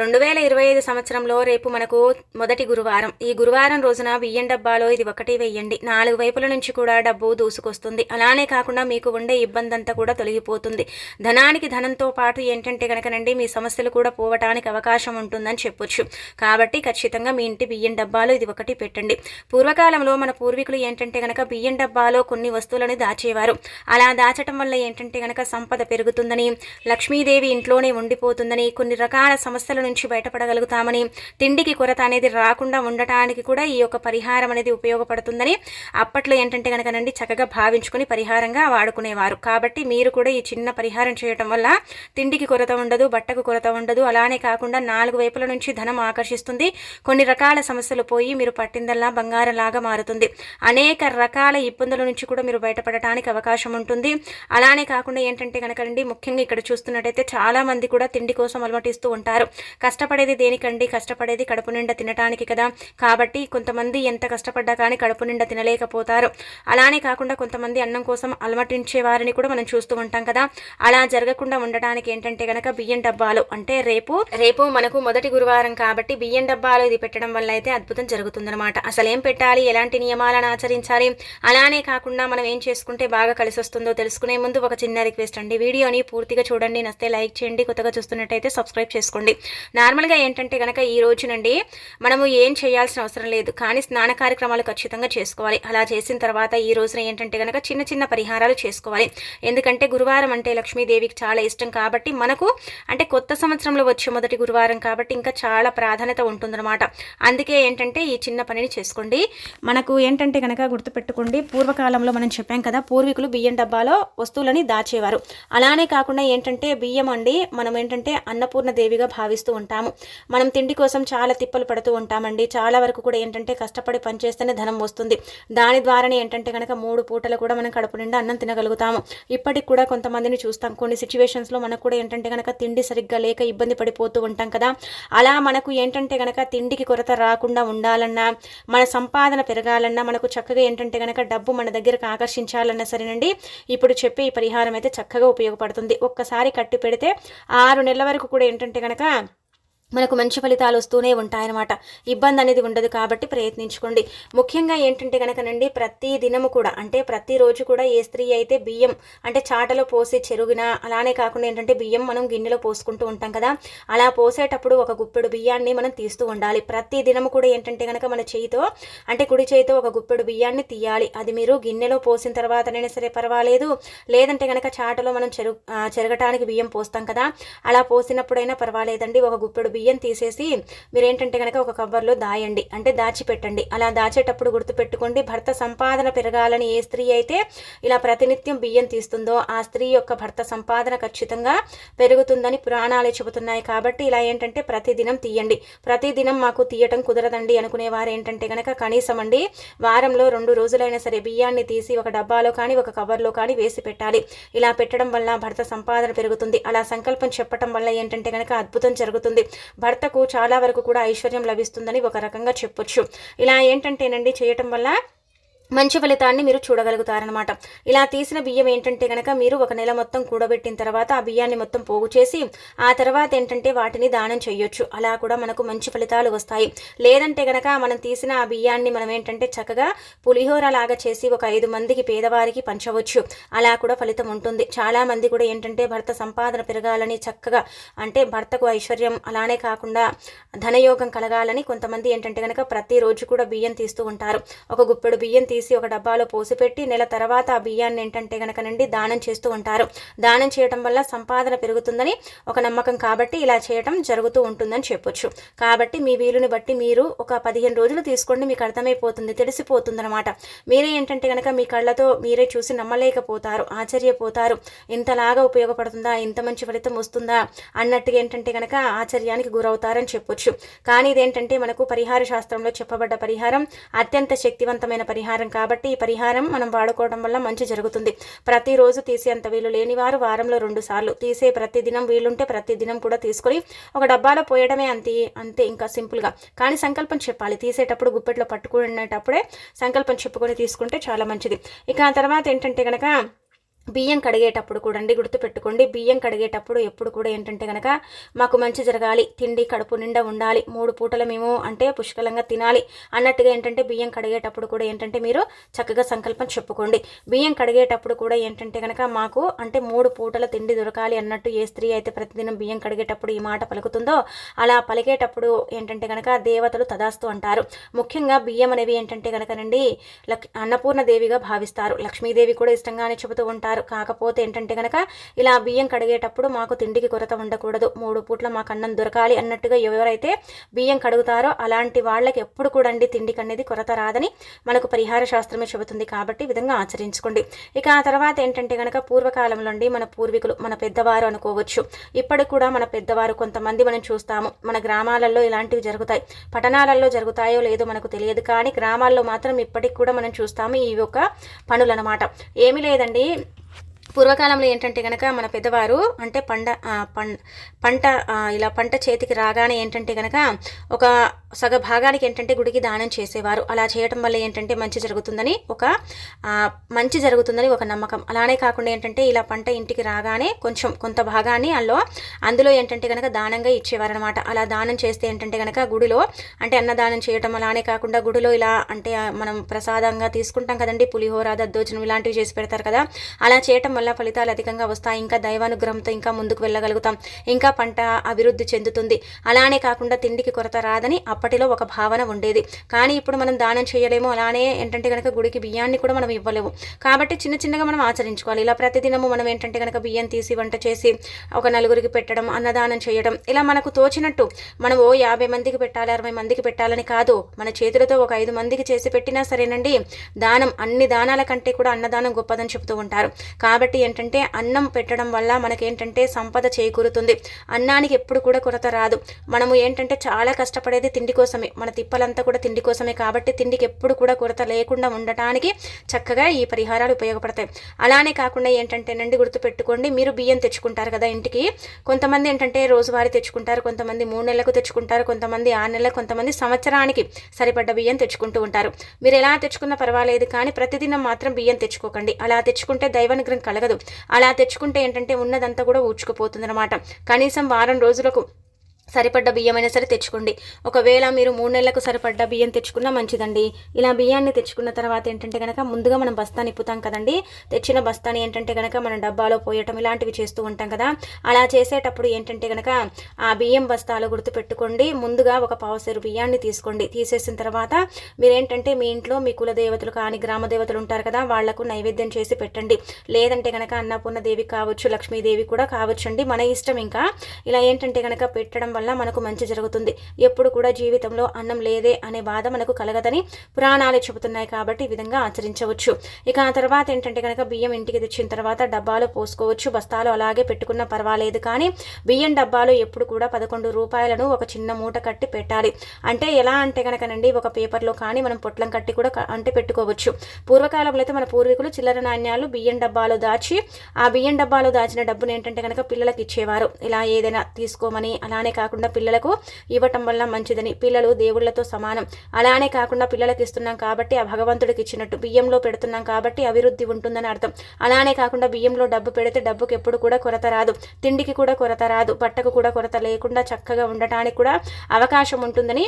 రెండు వేల ఇరవై ఐదు సంవత్సరంలో రేపు మనకు మొదటి గురువారం. ఈ గురువారం రోజున బియ్యం డబ్బాలో ఇది ఒకటి వెయ్యండి నాలుగు వైపుల నుంచి కూడా డబ్బు దూసుకొస్తుంది. అలానే కాకుండా మీకు ఉండే ఇబ్బంది అంతా కూడా తొలగిపోతుంది. ధనానికి ధనంతో పాటు ఏంటంటే కనుకనండి మీ సమస్యలు కూడా పోవటానికి అవకాశం ఉంటుందని చెప్పొచ్చు. కాబట్టి ఖచ్చితంగా మీ ఇంటి బియ్యం డబ్బాలో ఇది ఒకటి పెట్టండి. పూర్వకాలంలో మన పూర్వీకులు ఏంటంటే కనుక బియ్యం డబ్బాలో కొన్ని వస్తువులను దాచేవారు. అలా దాచటం వల్ల ఏంటంటే కనుక సంపద పెరుగుతుందని లక్ష్మీదేవి ఇంట్లోనే ఉండిపోతుందని కొన్ని రకాల సమస్యలను నుంచి బయటపడగలుగుతామని తిండికి కొరత అనేది రాకుండా ఉండటానికి కూడా ఈ యొక్క పరిహారం అనేది ఉపయోగపడుతుందని అప్పట్లో ఏంటంటే కనుకనండి చక్కగా భావించుకుని పరిహారంగా వాడుకునేవారు. కాబట్టి మీరు కూడా ఈ చిన్న పరిహారం చేయటం వల్ల తిండికి కొరత ఉండదు బట్టకు కొరత ఉండదు. అలానే కాకుండా నాలుగు వైపుల నుంచి ధనం ఆకర్షిస్తుంది. కొన్ని రకాల సమస్యలు పోయి మీరు పట్టిందల్లా బంగారంలాగా మారుతుంది. అనేక రకాల ఇబ్బందుల నుంచి కూడా మీరు బయటపడటానికి అవకాశం ఉంటుంది. అలానే కాకుండా ఏంటంటే కనుకనండి ముఖ్యంగా ఇక్కడ చూస్తున్నట్టయితే చాలామంది కూడా తిండి కోసం అలమటిస్తూ ఉంటారు. కష్టపడేది దేనికండి? కష్టపడేది కడుపు నిండా తినటానికి కదా. కాబట్టి కొంతమంది ఎంత కష్టపడ్డా కానీ కడుపు నిండా తినలేకపోతారు. అలానే కాకుండా కొంతమంది అన్నం కోసం అలమటించే వారిని కూడా మనం చూస్తూ ఉంటాం కదా. అలా జరగకుండా ఉండటానికి ఏంటంటే గనక బియ్యం డబ్బాలు అంటే రేపు రేపు మనకు మొదటి గురువారం కాబట్టి బియ్యం డబ్బాలు ఇది పెట్టడం వల్ల అయితే అద్భుతం జరుగుతుందన్నమాట. అసలు ఏం పెట్టాలి? ఎలాంటి నియమాలను ఆచరించాలి? అలానే కాకుండా మనం ఏం చేసుకుంటే బాగా కలిసి వస్తుందో తెలుసుకునే ముందు ఒక చిన్న రిక్వెస్ట్ అండి. వీడియోని పూర్తిగా చూడండి. నస్తే లైక్ చేయండి. కొత్తగా చూస్తున్నట్టయితే సబ్స్క్రైబ్ చేసుకోండి. నార్మల్గా ఏంటంటే కనుక ఈ రోజునండి మనము ఏం చేయాల్సిన అవసరం లేదు. కానీ స్నాన కార్యక్రమాలు ఖచ్చితంగా చేసుకోవాలి. అలా చేసిన తర్వాత ఈ రోజున ఏంటంటే కనుక చిన్న చిన్న పరిహారాలు చేసుకోవాలి. ఎందుకంటే గురువారం అంటే లక్ష్మీదేవికి చాలా ఇష్టం కాబట్టి మనకు అంటే కొత్త సంవత్సరంలో వచ్చే మొదటి గురువారం కాబట్టి ఇంకా చాలా ప్రాధాన్యత ఉంటుందన్నమాట. అందుకే ఏంటంటే ఈ చిన్న పనిని చేసుకోండి. మనకు ఏంటంటే కనుక గుర్తుపెట్టుకోండి పూర్వకాలంలో మనం చెప్పాం కదా పూర్వీకులు బియ్యం డబ్బాలో వస్తువులని దాచేవారు. అలానే కాకుండా ఏంటంటే బియ్యం అండి మనం ఏంటంటే అన్నపూర్ణ దేవిగా భావిస్తాం ఉంటాము. మనం తిండి కోసం చాలా తిప్పలు పడుతూ ఉంటామండి. చాలా వరకు కూడా ఏంటంటే కష్టపడి పనిచేస్తేనే ధనం వస్తుంది. దాని ద్వారానే ఏంటంటే కనుక మూడు పూటలు కూడా మనం కడుపు నిండా అన్నం తినగలుగుతాము. ఇప్పటికి కూడా కొంతమందిని చూస్తాం. కొన్ని సిచ్యువేషన్స్లో మనకు కూడా ఏంటంటే కనుక తిండి సరిగ్గా లేక ఇబ్బంది పడిపోతూ ఉంటాం కదా. అలా మనకు ఏంటంటే కనుక తిండికి కొరత రాకుండా ఉండాలన్నా మన సంపాదన పెరగాలన్నా మనకు చక్కగా ఏంటంటే కనుక డబ్బు మన దగ్గరకు ఆకర్షించాలన్నా సరేనండి. ఇప్పుడు చెప్పే ఈ పరిహారం అయితే చక్కగా ఉపయోగపడుతుంది. ఒక్కసారి కట్టి పెడితే ఆరు నెలల వరకు కూడా ఏంటంటే కనుక మనకు మంచి ఫలితాలు వస్తూనే ఉంటాయన్నమాట. ఇబ్బంది అనేది ఉండదు కాబట్టి ప్రయత్నించుకోండి. ముఖ్యంగా ఏంటంటే కనుకనండి ప్రతి దినము కూడా అంటే ప్రతిరోజు కూడా ఏ స్త్రీ అయితే బియ్యం అంటే చాటలో పోసి చెరుగున అలానే కాకుండా ఏంటంటే బియ్యం మనం గిన్నెలో పోసుకుంటూ ఉంటాం కదా అలా పోసేటప్పుడు ఒక గుప్పెడు బియ్యాన్ని మనం తీస్తూ ఉండాలి. ప్రతి దినము కూడా ఏంటంటే కనుక మన చేయితో అంటే కుడి చేయితో ఒక గుప్పెడు బియ్యాన్ని తీయాలి. అది మీరు గిన్నెలో పోసిన తర్వాతనైనా సరే పర్వాలేదు. లేదంటే కనుక చాటలో మనం చెరు చెరగటానికి బియ్యం పోస్తాం కదా అలా పోసినప్పుడైనా పర్వాలేదండి. ఒక గుప్పెడు బియ్యం తీసేసి మీరు ఏంటంటే కనుక ఒక కవర్లో దాయండి. అంటే దాచిపెట్టండి. అలా దాచేటప్పుడు గుర్తుపెట్టుకోండి భర్త సంపాదన పెరగాలని ఏ స్త్రీ అయితే ఇలా ప్రతినిత్యం బియ్యం తీస్తుందో ఆ స్త్రీ యొక్క భర్త సంపాదన ఖచ్చితంగా పెరుగుతుందని పురాణాలు చెబుతున్నాయి. కాబట్టి ఇలా ఏంటంటే ప్రతిదినం తీయండి. ప్రతిదినం మాకు తీయటం కుదరదండి అనుకునే వారు ఏంటంటే కనుక కనీసం అండి వారంలో రెండు రోజులైనా సరే బియ్యాన్ని తీసి ఒక డబ్బాలో కానీ ఒక కవర్లో కానీ వేసి పెట్టాలి. ఇలా పెట్టడం వల్ల భర్త సంపాదన పెరుగుతుంది. అలా సంకల్పం చెప్పటం వల్ల ఏంటంటే కనుక అద్భుతం జరుగుతుంది. భర్తకు చాలా వరకు కూడా ఐశ్వర్యం లభిస్తుందని ఒక రకంగా చెప్పొచ్చు. ఇలా ఏంటంటేనండి చేయటం వల్ల మంచి ఫలితాన్ని మీరు చూడగలుగుతారనమాట ఇలా తీసిన బియ్యం ఏంటంటే కనుక మీరు ఒక నెల మొత్తం కూడబెట్టిన తర్వాత ఆ బియ్యాన్ని మొత్తం పోగు చేసి ఆ తర్వాత ఏంటంటే వాటిని దానం చేయొచ్చు అలా కూడా మనకు మంచి ఫలితాలు వస్తాయి. లేదంటే కనుక మనం తీసిన ఆ బియ్యాన్ని మనం ఏంటంటే చక్కగా పులిహోర లాగా చేసి ఒక ఐదు మందికి పేదవారికి పంచవచ్చు. అలా కూడా ఫలితం ఉంటుంది. చాలా మంది కూడా ఏంటంటే భర్త సంపాదన పెరగాలని చక్కగా అంటే భర్తకు ఐశ్వర్యం అలానే కాకుండా ధనయోగం కలగాలని కొంతమంది ఏంటంటే కనుక ప్రతిరోజు కూడా బియ్యం తీస్తూ ఉంటారు. ఒక గుప్పెడు బియ్యం తీసి ఒక డబ్బాలో పోసిపెట్టి నెల తర్వాత ఆ బియ్యాన్ని ఏంటంటే కనుకనండి దానం చేస్తూ ఉంటారు. దానం చేయటం వల్ల సంపాదన పెరుగుతుందని ఒక నమ్మకం కాబట్టి ఇలా చేయటం జరుగుతూ ఉంటుందని చెప్పొచ్చు. కాబట్టి మీ వీలుని బట్టి మీరు ఒక పదిహేను రోజులు తీసుకోండి మీకు అర్థమైపోతుంది తెలిసిపోతుంది అనమాట మీరే ఏంటంటే కనుక మీ కళ్ళతో మీరే చూసి నమ్మలేకపోతారు ఆశ్చర్యపోతారు. ఇంతలాగా ఉపయోగపడుతుందా ఇంత మంచి ఫలితం వస్తుందా అన్నట్టుగా ఏంటంటే కనుక ఆశ్చర్యానికి గురవుతారని చెప్పొచ్చు. కానీ ఇదేంటంటే మనకు పరిహార శాస్త్రంలో చెప్పబడ్డ పరిహారం అత్యంత శక్తివంతమైన పరిహారం పరిహారం కాబట్టి ఈ పరిహారం మనం వాడుకోవడం వల్ల మంచి జరుగుతుంది. ప్రతిరోజు తీసేంత వీలు లేని వారు వారంలో రెండు సార్లు తీసే ప్రతిదినం వీలుంటే ప్రతిదినం కూడా తీసుకొని ఒక డబ్బాలో పోయడమే అంతే అంతే ఇంకా సింపుల్గా కానీ సంకల్పం చెప్పాలి. తీసేటప్పుడు గుప్పెట్లో పట్టుకునేటప్పుడే సంకల్పం చెప్పుకొని తీసుకుంటే చాలా మంచిది. ఇక ఆ తర్వాత ఏంటంటే కనుక బియ్యం కడిగేటప్పుడు కూడా అండి గుర్తుపెట్టుకోండి బియ్యం కడిగేటప్పుడు ఎప్పుడు కూడా ఏంటంటే కనుక మాకు మంచి జరగాలి తిండి కడుపు నిండా ఉండాలి మూడు పూటలు మేము అంటే పుష్కలంగా తినాలి అన్నట్టుగా ఏంటంటే బియ్యం కడిగేటప్పుడు కూడా ఏంటంటే మీరు చక్కగా సంకల్పం చెప్పుకోండి. బియ్యం కడిగేటప్పుడు కూడా ఏంటంటే కనుక మాకు అంటే మూడు పూటల తిండి దొరకాలి అన్నట్టు ఏ స్త్రీ అయితే ప్రతిదినం బియ్యం కడిగేటప్పుడు ఈ మాట పలుకుతుందో అలా పలికేటప్పుడు ఏంటంటే కనుక దేవతలు తదాస్తు అంటారు. ముఖ్యంగా బియ్యం అనేవి ఏంటంటే కనుకనండి లక్ అన్నపూర్ణ దేవిగా భావిస్తారు. లక్ష్మీదేవి కూడా ఇష్టంగానే చెబుతూ ఉంటారు. కాకపోతే ఏంటంటే కనుక ఇలా బియ్యం కడిగేటప్పుడు మాకు తిండికి కొరత ఉండకూడదు. మూడు పూట్ల మాకు అన్నం దొరకాలి అన్నట్టుగా ఎవరైతే బియ్యం కడుగుతారో అలాంటి వాళ్ళకి ఎప్పుడు కూడా అండి తిండికి అనేది కొరత రాదని మనకు పరిహార శాస్త్రమే చెబుతుంది కాబట్టి విధంగా ఆచరించుకోండి. ఇక ఆ తర్వాత ఏంటంటే కనుక పూర్వకాలంలో అండి మన పూర్వీకులు మన పెద్దవారు అనుకోవచ్చు. ఇప్పటికి కూడా మన పెద్దవారు కొంతమంది మనం చూస్తాము. మన గ్రామాలలో ఇలాంటివి జరుగుతాయి. పట్టణాలలో జరుగుతాయో లేదో మనకు తెలియదు. కానీ గ్రామాల్లో మాత్రం ఇప్పటికి కూడా మనం చూస్తాము ఈ యొక్క పనులు అనమాట ఏమీ లేదండి. పూర్వకాలంలో ఏంటంటే కనుక మన పెద్దవారు అంటే పంట పంట ఇలా పంట చేతికి రాగానే ఏంటంటే కనుక ఒక సగ భాగానికి ఏంటంటే గుడికి దానం చేసేవారు. అలా చేయటం వల్ల ఏంటంటే మంచి జరుగుతుందని ఒక మంచి జరుగుతుందని ఒక నమ్మకం. అలానే కాకుండా ఏంటంటే ఇలా పంట ఇంటికి రాగానే కొంచెం కొంత భాగాన్ని అందులో అందులో ఏంటంటే కనుక దానంగా ఇచ్చేవారనమాట అలా దానం చేస్తే ఏంటంటే కనుక గుడిలో అంటే అన్నదానం చేయటం అలానే కాకుండా గుడిలో ఇలా అంటే మనం ప్రసాదంగా తీసుకుంటాం కదండి. పులిహోర దద్దోజనం ఇలాంటివి చేసి పెడతారు కదా. అలా చేయటం వల్ల ఫలితాలు అధికంగా వస్తాయి. ఇంకా దైవానుగ్రహంతో ఇంకా ముందుకు వెళ్ళగలుగుతాం. ఇంకా పంట అభివృద్ధి చెందుతుంది. అలానే కాకుండా తిండికి కొరత రాదని అప్పటిలో ఒక భావన ఉండేది. కానీ ఇప్పుడు మనం దానం చేయలేము. అలానే ఏంటంటే కనుక గుడికి బియ్యాన్ని కూడా మనం ఇవ్వలేము. కాబట్టి చిన్న చిన్నగా మనం ఆచరించుకోవాలి. ఇలా ప్రతిదినము మనం ఏంటంటే కనుక బియ్యం తీసి వంట చేసి ఒక నలుగురికి పెట్టడం అన్నదానం చేయడం ఇలా మనకు తోచినట్టు మనం ఓ యాభై మందికి పెట్టాలి అరవై మందికి పెట్టాలని కాదు. మన చేతులతో ఒక ఐదు మందికి చేసి పెట్టినా సరేనండి. దానం అన్ని దానాల కంటే కూడా అన్నదానం గొప్పదని చెబుతూ ఉంటారు. కాబట్టి ఏంటంటే అన్నం పెట్టడం వల్ల మనకేంటంటే సంపద చేకూరుతుంది. అన్నానికి ఎప్పుడు కూడా కొరత రాదు. మనము ఏంటంటే చాలా కష్టపడేది తిండి కోసమే. మన తిప్పలంతా కూడా తిండి కోసమే కాబట్టి తిండికి ఎప్పుడు కూడా కొరత లేకుండా ఉండటానికి చక్కగా ఈ పరిహారాలు ఉపయోగపడతాయి. అలానే కాకుండా ఏంటంటేనండి గుర్తుపెట్టుకోండి మీరు బియ్యం తెచ్చుకుంటారు కదా ఇంటికి. కొంతమంది ఏంటంటే రోజువారీ తెచ్చుకుంటారు. కొంతమంది మూడు నెలలకు తెచ్చుకుంటారు. కొంతమంది ఆరు నెలలకు కొంతమంది సంవత్సరానికి సరిపడ్డ బియ్యం తెచ్చుకుంటూ ఉంటారు. మీరు ఎలా తెచ్చుకున్నా పర్వాలేదు కానీ ప్రతిదినం మాత్రం బియ్యం తెచ్చుకోకండి. అలా తెచ్చుకుంటే దైవానుగ్రహం కలగదు. అలా తెచ్చుకుంటే ఏంటంటే ఉన్నదంతా కూడా ఊడ్చుకుపోతుందన్నమాట. కనీసం వారం రోజులకు సరిపడ్డ బియ్యం అయినా సరే తెచ్చుకోండి. ఒకవేళ మీరు మూడు నెలలకు సరిపడ్డ బియ్యం తెచ్చుకున్నా మంచిదండి. ఇలా బియ్యాన్ని తెచ్చుకున్న తర్వాత ఏంటంటే కనుక ముందుగా మనం బస్తా ఇప్పుతాం కదండి. తెచ్చిన బస్తాని ఏంటంటే కనుక మనం డబ్బాలో పోయటం ఇలాంటివి చేస్తూ ఉంటాం కదా. అలా చేసేటప్పుడు ఏంటంటే కనుక ఆ బియ్యం బస్తాలు గుర్తుపెట్టుకోండి. ముందుగా ఒక పావుసేరు బియ్యాన్ని తీసుకోండి. తీసేసిన తర్వాత మీరేంటంటే మీ ఇంట్లో మీ కుల దేవతలు కానీ గ్రామ దేవతలు ఉంటారు కదా వాళ్ళకు నైవేద్యం చేసి పెట్టండి. లేదంటే కనుక అన్నపూర్ణ దేవి కావచ్చు లక్ష్మీదేవి కూడా కావచ్చండి. మన ఇష్టం ఇంకా. ఇలా ఏంటంటే కనుక పెట్టడం వల్ల మనకు మంచి జరుగుతుంది. ఎప్పుడు కూడా జీవితంలో అన్నం లేదే అనే బాధ మనకు కలగదని పురాణాలు చెబుతున్నాయి కాబట్టి ఈ విధంగా ఆచరించవచ్చు. ఇక ఆ తర్వాత ఏంటంటే కనుక బియ్యం ఇంటికి తెచ్చిన తర్వాత డబ్బాలో పోసుకోవచ్చు బస్తాలు అలాగే పెట్టుకున్న పర్వాలేదు. కానీ బియ్యం డబ్బాలో ఎప్పుడు కూడా పదకొండు రూపాయలను ఒక చిన్న మూట కట్టి పెట్టాలి. అంటే ఎలా అంటే కనుకనండి ఒక పేపర్లో కానీ మనం పొట్లం కట్టి కూడా అంటే పెట్టుకోవచ్చు. పూర్వకాలంలో అయితే మన పూర్వీకులు చిల్లర నాణ్యాలు బియ్యం డబ్బాలో దాచి ఆ బియ్యం డబ్బాలో దాచిన డబ్బును ఏంటంటే కనుక పిల్లలకి ఇచ్చేవారు. ఇలా ఏదైనా తీసుకోమని అలానే కాకుండా పిల్లలకు ఇవ్వటం వల్ల మంచిదని. పిల్లలు దేవుళ్ళతో సమానం. అలానే కాకుండా పిల్లలకు ఇస్తున్నాం కాబట్టి ఆ భగవంతుడికి ఇచ్చినట్టు బియ్యంలో పెడుతున్నాం కాబట్టి అభివృద్ధి ఉంటుందని అర్థం. అలానే కాకుండా బియ్యంలో డబ్బు పెడితే డబ్బుకి ఎప్పుడు కూడా కొరత రాదు. తిండికి కూడా కొరత రాదు. బట్టకు కూడా కొరత లేకుండా చక్కగా ఉండటానికి కూడా అవకాశం ఉంటుందని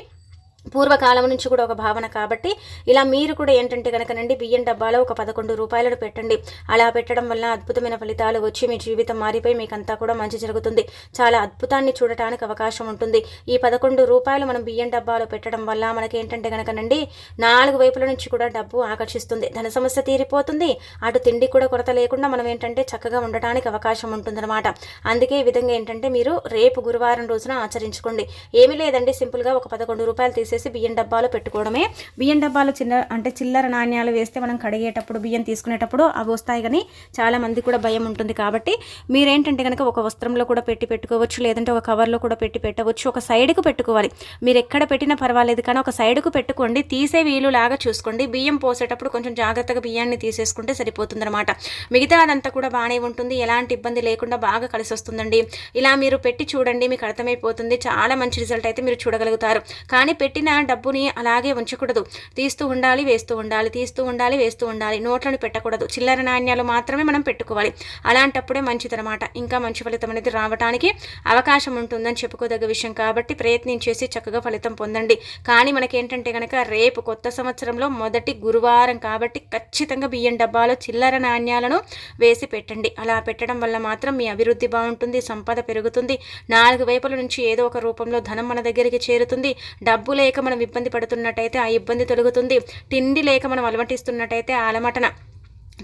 పూర్వకాలం నుంచి కూడా ఒక భావన కాబట్టి ఇలా మీరు కూడా ఏంటంటే కనుకనండి బియ్యం డబ్బాలో ఒక పదకొండు రూపాయలను పెట్టండి. అలా పెట్టడం వల్ల అద్భుతమైన ఫలితాలు వచ్చి మీ జీవితం మారిపోయి మీకంతా కూడా మంచి జరుగుతుంది. చాలా అద్భుతాన్ని చూడటానికి అవకాశం ఉంటుంది. ఈ పదకొండు రూపాయలు మనం బియ్యం డబ్బాలో పెట్టడం వల్ల మనకి ఏంటంటే కనుకనండి నాలుగు వైపుల నుంచి కూడా డబ్బు ఆకర్షిస్తుంది. ధన సమస్య తీరిపోతుంది. అటు తిండి కూడా కొరత లేకుండా మనం ఏంటంటే చక్కగా ఉండటానికి అవకాశం ఉంటుందన్నమాట. అందుకే ఈ విధంగా ఏంటంటే మీరు రేపు గురువారం రోజున ఆచరించుకోండి. ఏమీ లేదండి. సింపుల్గా ఒక పదకొండు రూపాయలు తీసేసి బియ్యం డబ్బాలో పెట్టుకోవడమే. బియ్యం డబ్బాలో చిన్న అంటే చిల్లర నాణ్యాలు వేస్తే మనం కడిగేటప్పుడు బియ్యం తీసుకునేటప్పుడు అవి వస్తాయి కానీ చాలామంది కూడా భయం ఉంటుంది కాబట్టి మీరేంటంటే కనుక ఒక వస్త్రంలో కూడా పెట్టి పెట్టుకోవచ్చు లేదంటే ఒక కవర్లో కూడా పెట్టి పెట్టవచ్చు. ఒక సైడ్కు పెట్టుకోవాలి. మీరు ఎక్కడ పెట్టినా పర్వాలేదు కానీ ఒక సైడ్కు పెట్టుకోండి. తీసే వీలు లాగా చూసుకోండి. బియ్యం పోసేటప్పుడు కొంచెం జాగ్రత్తగా బియ్యాన్ని తీసేసుకుంటే సరిపోతుందన్నమాట. మిగతా అదంతా కూడా బాగానే ఉంటుంది. ఎలాంటి ఇబ్బంది లేకుండా బాగా కలిసి వస్తుందండి. ఇలా మీరు పెట్టి చూడండి మీకు అర్థమైపోతుంది. చాలా మంచి రిజల్ట్ అయితే మీరు చూడగలుగుతారు. కానీ పెట్టి పెట్టిన డబ్బుని అలాగే ఉంచకూడదు. తీస్తూ ఉండాలి వేస్తూ ఉండాలి తీస్తూ ఉండాలి వేస్తూ ఉండాలి. నోట్లను పెట్టకూడదు. చిల్లర నాణ్యాలు మాత్రమే మనం పెట్టుకోవాలి. అలాంటప్పుడే మంచిదనమాట ఇంకా మంచి ఫలితం అనేది రావడానికి అవకాశం ఉంటుందని చెప్పుకోదగ్గ విషయం కాబట్టి ప్రయత్నించేసి చక్కగా ఫలితం పొందండి. కానీ మనకేంటంటే కనుక రేపు కొత్త సంవత్సరంలో మొదటి గురువారం కాబట్టి ఖచ్చితంగా బియ్యం డబ్బాలో చిల్లర నాణ్యాలను వేసి పెట్టండి. అలా పెట్టడం వల్ల మాత్రం మీ అభివృద్ధి బాగుంటుంది సంపద పెరుగుతుంది. నాలుగు వైపుల నుంచి ఏదో ఒక రూపంలో ధనం మన దగ్గరికి చేరుతుంది. డబ్బులే లేక మనం ఇబ్బంది పడుతున్నట్టయితే ఆ ఇబ్బంది తొలగుతుంది. తిండి లేక మనం అలమటిస్తున్నట్టయితే ఆ అలమటన.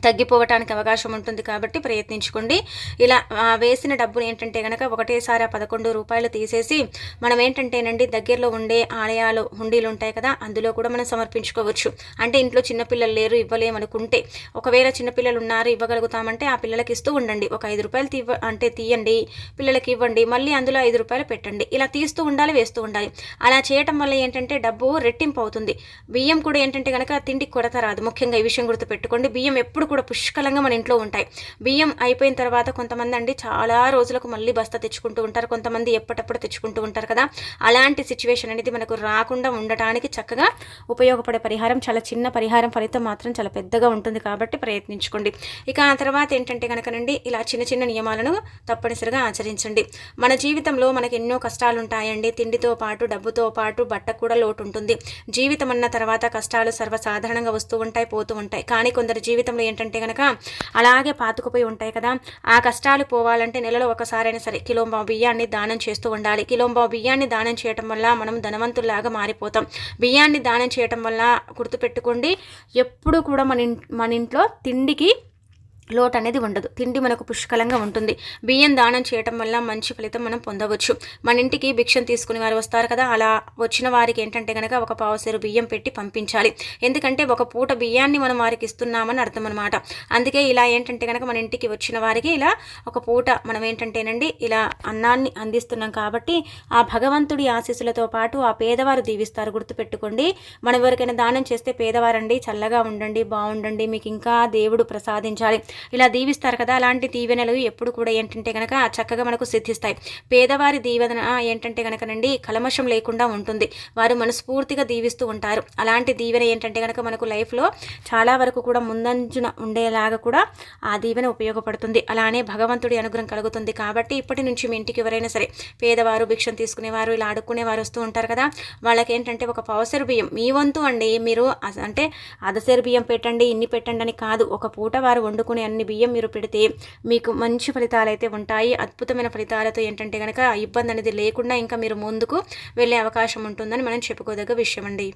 తగ్గిపోవటానికి అవకాశం ఉంటుంది కాబట్టి ప్రయత్నించుకోండి. ఇలా వేసిన డబ్బులు ఏంటంటే కనుక ఒకటేసారి ఆ పదకొండు రూపాయలు తీసేసి మనం ఏంటంటేనండి దగ్గరలో ఉండే ఆలయాలు హుండీలు ఉంటాయి కదా అందులో కూడా మనం సమర్పించుకోవచ్చు. అంటే ఇంట్లో చిన్నపిల్లలు లేరు ఇవ్వలేమనుకుంటే. ఒకవేళ చిన్నపిల్లలు ఉన్నారు ఇవ్వగలుగుతామంటే ఆ పిల్లలకి ఇస్తూ ఉండండి. ఒక ఐదు రూపాయలు తీవ అంటే తీయండి పిల్లలకి ఇవ్వండి మళ్ళీ అందులో ఐదు రూపాయలు పెట్టండి. ఇలా తీస్తూ ఉండాలి వేస్తూ ఉండాలి. అలా చేయటం వల్ల ఏంటంటే డబ్బు రెట్టింపు అవుతుంది. బియ్యం కూడా ఏంటంటే కనుక తిండికి కొరత రాదు. ముఖ్యంగా ఈ విషయం గుర్తుపెట్టుకోండి. బియ్యం ఎప్పుడు ఎప్పుడు కూడా పుష్కలంగా మన ఇంట్లో ఉంటాయి. బియ్యం అయిపోయిన తర్వాత కొంతమంది అండి చాలా రోజులకు మళ్ళీ బస్తా తెచ్చుకుంటూ ఉంటారు. కొంతమంది ఎప్పటప్పుడు తెచ్చుకుంటూ ఉంటారు కదా. అలాంటి సిచ్యువేషన్ అనేది మనకు రాకుండా ఉండటానికి చక్కగా ఉపయోగపడే పరిహారం చాలా చిన్న పరిహారం ఫలితం మాత్రం చాలా పెద్దగా ఉంటుంది కాబట్టి ప్రయత్నించుకోండి. ఇక ఆ తర్వాత ఏంటంటే కనుకనండి ఇలా చిన్న చిన్న నియమాలను తప్పనిసరిగా ఆచరించండి. మన జీవితంలో మనకి ఎన్నో కష్టాలు ఉంటాయండి తిండితో పాటు డబ్బుతో పాటు బట్ట కూడా లోటు ఉంటుంది. జీవితం అన్న తర్వాత కష్టాలు సర్వసాధారణంగా వస్తూ ఉంటాయి పోతూ ఉంటాయి. కానీ కొందరు జీవితంలో ఏంటంటే కనుక అలాగే పాతుకుపోయి ఉంటాయి కదా. ఆ కష్టాలు పోవాలంటే నెలలో ఒకసారైనా సరే కిలోంబావు బియ్యాన్ని దానం చేస్తూ ఉండాలి. కిలోంబావు బియ్యాన్ని దానం చేయటం వల్ల మనం ధనవంతుల్లాగా మారిపోతాం. బియ్యాన్ని దానం చేయటం వల్ల గుర్తుపెట్టుకోండి ఎప్పుడు కూడా మన మన ఇంట్లో తిండికి లోటు అనేది ఉండదు. తిండి మనకు పుష్కలంగా ఉంటుంది. బియ్యం దానం చేయటం వల్ల మంచి ఫలితం మనం పొందవచ్చు. మన ఇంటికి భిక్షం తీసుకుని వారు వస్తారు కదా అలా వచ్చిన వారికి ఏంటంటే కనుక ఒక పావుసేరు బియ్యం పెట్టి పంపించాలి. ఎందుకంటే ఒక పూట బియ్యాన్ని మనం వారికి ఇస్తున్నామని అర్థం అనమాట అందుకే ఇలా ఏంటంటే కనుక మన ఇంటికి వచ్చిన వారికి ఇలా ఒక పూట మనం ఏంటంటేనండి ఇలా అన్నాన్ని అందిస్తున్నాం కాబట్టి ఆ భగవంతుడి ఆశీస్సులతో పాటు ఆ పేదవారు దీవిస్తారు. గుర్తుపెట్టుకోండి మనం ఎవరికైనా దానం చేస్తే పేదవారండి చల్లగా ఉండండి బాగుండండి మీకు ఇంకా దేవుడు ప్రసాదించాలి. ఇలా దీవిస్తారు కదా అలాంటి దీవెనలు ఎప్పుడు కూడా ఏంటంటే కనుక చక్కగా మనకు సిద్ధిస్తాయి. పేదవారి దీవెన ఏంటంటే కనుకనండి కలమషం లేకుండా ఉంటుంది. వారు మనస్ఫూర్తిగా దీవిస్తూ ఉంటారు. అలాంటి దీవెన ఏంటంటే కనుక మనకు లైఫ్లో చాలా వరకు కూడా ముందంజున ఉండేలాగా కూడా ఆ దీవెన ఉపయోగపడుతుంది. అలానే భగవంతుడి అనుగ్రహం కలుగుతుంది కాబట్టి ఇప్పటి నుంచి మీ ఇంటికి ఎవరైనా సరే పేదవారు భిక్షం తీసుకునేవారు ఇలా ఆడుకునేవారు వస్తూ ఉంటారు కదా వాళ్ళకి ఏంటంటే ఒక పవసరు బియ్యం. మీ వంతు అండి మీరు అంటే అదసరి బియ్యం పెట్టండి ఇన్ని పెట్టండి అని కాదు. ఒక పూట వారు వండుకునే అన్ని బియ్యం మీరు పెడితే మీకు మంచి ఫలితాలు అయితే ఉంటాయి. అద్భుతమైన ఫలితాలతో ఏంటంటే కనుక ఇబ్బంది అనేది లేకుండా ఇంకా మీరు ముందుకు వెళ్ళే అవకాశం ఉంటుందని మనం చెప్పుకోదగ్గ విషయం అండి.